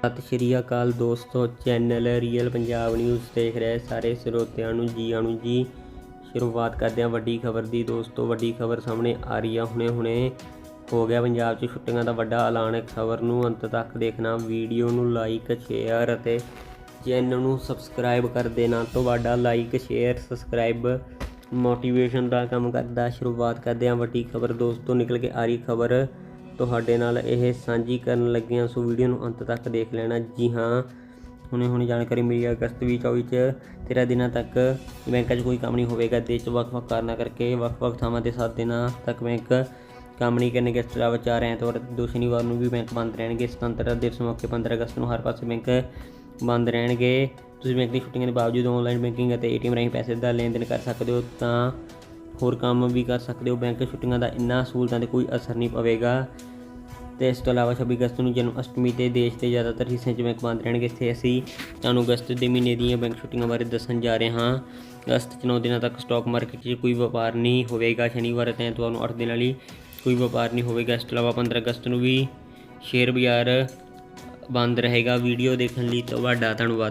ਸਤਿ ਸ਼੍ਰੀ ਅਕਾਲ ਦੋਸਤੋ, channel real Punjab news ਦੇਖ ਰਹੇ ਸਾਰੇ ਸਰੋਤਿਆਂ ਨੂੰ ਜੀ ਆਣੂ ਜੀ। ਸ਼ੁਰੂਆਤ ਕਰਦੇ ਹਾਂ ਵੱਡੀ ਖਬਰ ਦੀ। ਦੋਸਤੋ, ਵੱਡੀ ਖਬਰ ਸਾਹਮਣੇ ਆ ਰਹੀ ਆ ਹੁਣੇ ਹੁਣੇ ਹੋ ਗਿਆ ਪੰਜਾਬ 'ਚ ਛੁੱਟੀਆਂ ਦਾ ਵੱਡਾ ਐਲਾਨ। ਖਬਰ ਨੂੰ ਅੰਤ ਤੱਕ ਦੇਖਣਾ, ਵੀਡੀਓ ਨੂੰ ਲਾਈਕ ਸ਼ੇਅਰ ਅਤੇ ਚੈਨਲ ਨੂੰ ਸਬਸਕ੍ਰਾਈਬ ਕਰ ਦੇਣਾ। ਤੁਹਾਡਾ ਲਾਈਕ ਸ਼ੇਅਰ ਸਬਸਕ੍ਰਾਈਬ ਮੋਟੀਵੇਸ਼ਨ ਦਾ ਕੰਮ ਕਰਦਾ। ਸ਼ੁਰੂਆਤ ਕਰਦੇ ਹਾਂ ਵੱਡੀ ਖਬਰ। ਦੋਸਤੋ, ਨਿਕਲ ਕੇ ਆ ਰਹੀ ਖਬਰ ਤੁਹਾਡੇ ਨਾਲ ਇਹ ਸਾਂਝੀ ਕਰਨ ਲੱਗੇ ਹਾਂ ਸੋ ਵੀਡੀਓ ਨੂੰ ਅੰਤ ਤੱਕ ਦੇਖ ਲੈਣਾ। ਜੀ ਹਾਂ ਹੁਣੇ ਹੁਣੇ ਜਾਣਕਾਰੀ ਮਿਲੀ ਹੈ ਅਗਸਤ 2024 ਚ। 13 ਦਿਨਾਂ ਤੱਕ ਬੈਂਕਾਂ 'ਚ ਕੋਈ ਕੰਮ ਨਹੀਂ ਹੋਵੇਗਾ ਦੇਸ਼ 'ਚ ਵੱਖ-ਵੱਖ ਕਾਰਨਾਂ ਕਰਕੇ ਵੱਖ-ਵੱਖ ਥਾਵਾਂ ਤੇ 7 ਦਿਨਾਂ ਤੱਕ ਬੈਂਕ ਕੰਮ ਨਹੀਂ ਕਰਨਗੇ। ਇਸ ਤਰ੍ਹਾਂ ਇਲਾਵਾ ਚਾਰ ਐਤਵਾਰ ਤੇ ਦੋ ਸ਼ਨੀਵਾਰ ਨੂੰ ਵੀ ਬੈਂਕ ਬੰਦ ਰਹਿਣਗੇ। ਸੁਤੰਤਰਤਾ ਦਿਵਸ ਮੌਕੇ 15 ਅਗਸਤ ਨੂੰ ਹਰ ਪਾਸੇ ਬੈਂਕ ਬੰਦ ਰਹਿਣਗੇ। ਤੁਸੀਂ ਬੈਂਕ ਦੀ ਛੁੱਟੀਆਂ ਦੇ ਬਾਵਜੂਦ ਆਨਲਾਈਨ ਬੈਂਕਿੰਗ ਅਤੇ ਏਟੀਐਮ ਰਾਹੀਂ ਪੈਸੇ ਦਾ ਲੈਣ ਦੇਣ ਕਰ ਸਕਦੇ ਹੋ ਤਾਂ ਹੋਰ ਕੰਮ ਵੀ ਕਰ ਸਕਦੇ ਹੋ। ਬੈਂਕ ਛੁੱਟੀਆਂ ਦਾ ਇੰਨਾ ਸਹੂਲਤਾਂ ਤੇ ਕੋਈ ਅਸਰ ਨਹੀਂ ਪਵੇਗਾ। ਤੇ ਇਸ ਤੋਂ ਇਲਾਵਾ 26 ਅਗਸਤ ਨੂੰ ਜਨਮ ਅਸ਼ਟਮੀ ਤੇ ਦੇਸ਼ ਦੇ ਜ਼ਿਆਦਾਤਰ ਹਿੱਸਿਆਂ 'ਚ ਬੈਂਕ ਬੰਦ ਰਹਿਣਗੇ ਇੱਥੇ ਅਸੀਂ। ਤੁਹਾਨੂੰ ਅਗਸਤ ਦੇ ਮਹੀਨੇ ਦੀਆਂ ਬੈਂਕ ਛੁੱਟੀਆਂ ਬਾਰੇ ਦੱਸਣ ਜਾ ਰਹੇ ਹਾਂ। ਅਗਸਤ 'ਚ 9 ਦਿਨਾਂ ਤੱਕ ਸਟਾਕ ਮਾਰਕੀਟ 'ਚ ਕੋਈ ਵਪਾਰ ਨਹੀਂ ਹੋਵੇਗਾ। ਸ਼ਨੀਵਾਰ ਅਤੇ ਐਤਵਾਰ ਨੂੰ 8 ਦਿਨਾਂ ਲਈ ਕੋਈ ਵਪਾਰ ਨਹੀਂ ਹੋਵੇਗਾ। ਇਸ ਤੋਂ ਇਲਾਵਾ 15 ਅਗਸਤ ਨੂੰ ਵੀ ਸ਼ੇਅਰ ਬਾਜ਼ਾਰ ਬੰਦ ਰਹੇਗਾ। ਵੀਡੀਓ ਦੇਖਣ ਲਈ ਤੁਹਾਡਾ ਧੰਨਵਾਦ।